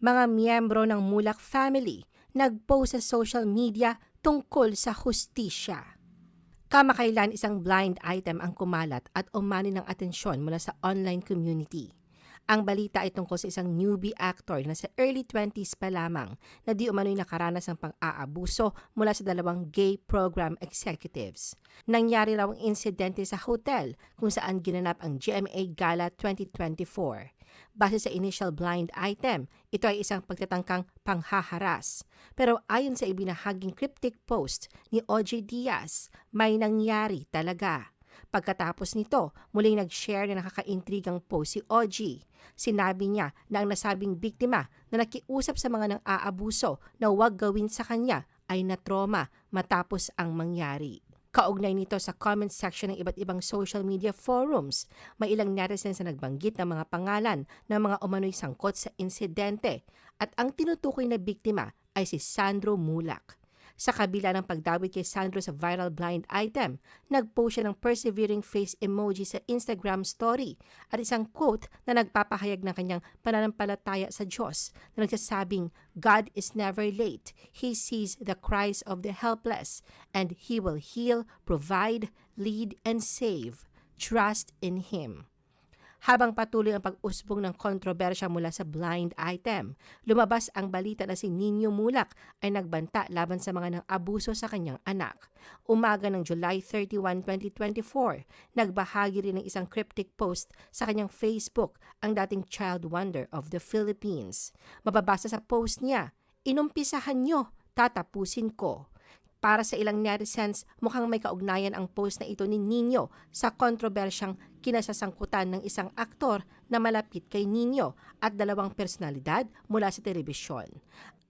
mga miyembro ng Mulak family nagpost sa social media tungkol sa hustisya. Kamakailan isang blind item ang kumalat at umani ng atensyon mula sa online community. Ang balita ay tungkol sa isang newbie actor na sa early 20s pa lamang na di umano'y nakaranas ng pang-aabuso mula sa dalawang gay program executives. Nangyari raw ang insidente sa hotel kung saan ginanap ang GMA Gala 2024. Base sa initial blind item, ito ay isang pagtatangkang panghaharas. Pero ayon sa ibinahaging cryptic post ni OJ Diaz, may nangyari talaga. Pagkatapos nito, muling nag-share na nakakaintrigang post si OG. Sinabi niya na ang nasabing biktima na nakiusap sa mga nang aabuso na huwag gawin sa kanya ay natroma matapos ang mangyari. Kaugnay nito sa comment section ng iba't ibang social media forums, may ilang netizens na nagbanggit ng mga pangalan ng mga umano'y sangkot sa insidente at ang tinutukoy na biktima ay si Sandro Mulak. Sa kabila ng pagdawit kay Sandro sa viral blind item, nagpost siya ng persevering face emoji sa Instagram story at isang quote na nagpapahayag ng kanyang pananampalataya sa Diyos na nagsasabing, God is never late. He sees the cries of the helpless and He will heal, provide, lead, and save. Trust in Him. Habang patuloy ang pag-usbong ng kontrobersya mula sa blind item, lumabas ang balita na si Nino Mulak ay nagbanta laban sa mga nang abuso sa kanyang anak. Umaga ng July 31, 2024, nagbahagi rin ng isang cryptic post sa kanyang Facebook ang dating child wonder of the Philippines. Mababasa sa post niya, Inumpisahan nyo, tatapusin ko. Para sa ilang netizens, mukhang may kaugnayan ang post na ito ni Nino sa kontrobersyang kinasasangkutan ng isang aktor na malapit kay Nino at dalawang personalidad mula sa telebisyon.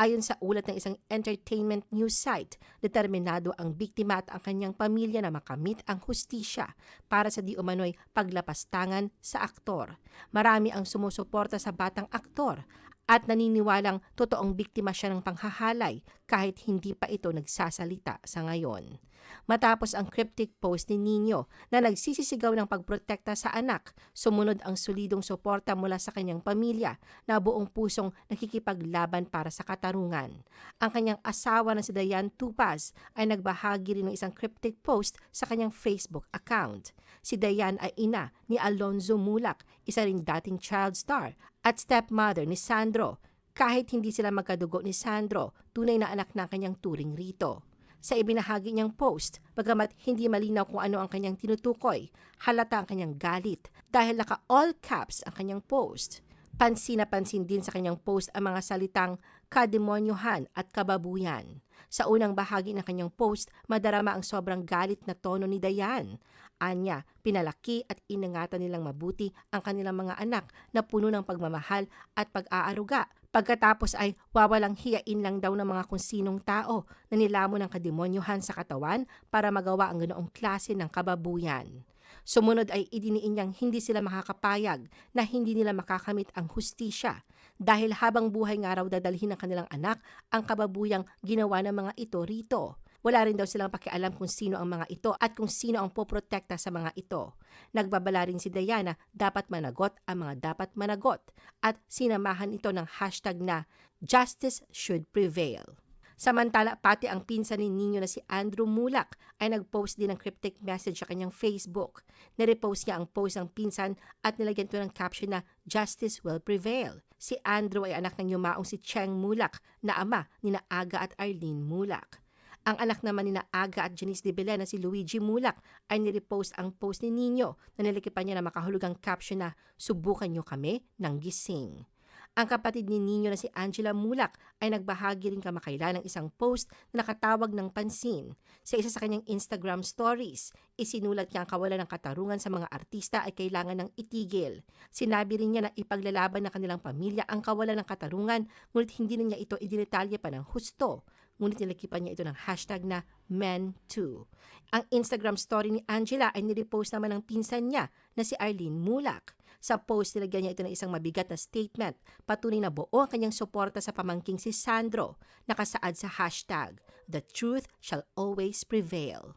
Ayon sa ulat ng isang entertainment news site, determinado ang biktima at ang kanyang pamilya na makamit ang hustisya para sa di umano'y paglapastangan sa aktor. Marami ang sumusuporta sa batang aktor at naniniwalang totoong biktima siya ng panghahalay kahit hindi pa ito nagsasalita sa ngayon. Matapos ang cryptic post ni Nino na nagsisisigaw ng pagprotekta sa anak, sumunod ang solidong suporta mula sa kanyang pamilya na buong pusong nakikipaglaban para sa katarungan. Ang kanyang asawa na si Dayan Tupaz ay nagbahagi rin ng isang cryptic post sa kanyang Facebook account. Si Dayan ay ina ni Alonzo Mulak, isa ring dating child star at stepmother ni Sandro. Kahit hindi sila magkadugo ni Sandro, tunay na anak na kanyang turing rito. Sa ibinahagi niyang post, bagamat hindi malinaw kung ano ang kanyang tinutukoy, halata ang kanyang galit dahil naka all caps ang kanyang post. Pansin na pansin din sa kanyang post ang mga salitang kademonyohan at kababuyan. Sa unang bahagi ng kanyang post, madarama ang sobrang galit na tono ni Dayan. Anya, pinalaki at inangatan nilang mabuti ang kanilang mga anak na puno ng pagmamahal at pag-aaruga. Pagkatapos ay wawalang hiyain lang daw ng mga kung sinong tao na nilamon ng kademonyohan sa katawan para magawa ang ganoong klase ng kababuyan. Sumunod ay idiniin niyang hindi sila makakapayag na hindi nila makakamit ang hustisya dahil habang buhay nga raw dadalhin ng kanilang anak ang kababuyang ginawa ng mga ito rito. Wala rin daw silang pakialam kung sino ang mga ito at kung sino ang poprotekta sa mga ito. Nagbabala rin si Diana dapat managot ang mga dapat managot at sinamahan ito ng hashtag na Justice Should Prevail. Samantala, pati ang pinsan ni Nino na si Andrew Mulak ay nag-post din ng cryptic message sa kanyang Facebook. Nirepost niya ang post ng pinsan at nilagyan ito ng caption na Justice will prevail. Si Andrew ay anak ng yumaong si Cheng Mulak na ama ni na Aga at Arlene Mulak. Ang anak naman ni Aga at Janice de Belen na si Luigi Mulak ay nirepost ang post ni Nino na nilikipan niya na makahulugang caption na Subukan niyo kami ng gising. Ang kapatid ni Nino na si Angela Mulak ay nagbahagi rin kamakailan ng isang post na nakatawag ng pansin. Sa isa sa kanyang Instagram stories, isinulat niya ang kawalan ng katarungan sa mga artista ay kailangan ng itigil. Sinabi rin niya na ipaglalaban ng kanilang pamilya ang kawalan ng katarungan ngunit hindi na niya ito idinetalye pa ng husto ngunit nilakipan niya ito ng hashtag na men2. Ang Instagram story ni Angela ay nirepost naman ng pinsan niya na si Arlene Mulak. Sa post, nilagyan niya ito ng isang mabigat na statement, patunay na buo ang kanyang suporta sa pamangking si Sandro, nakasaad sa hashtag, The truth shall always prevail.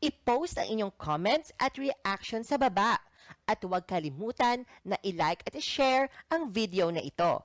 I-post ang inyong comments at reaction sa baba. At huwag kalimutan na i-like at i-share ang video na ito.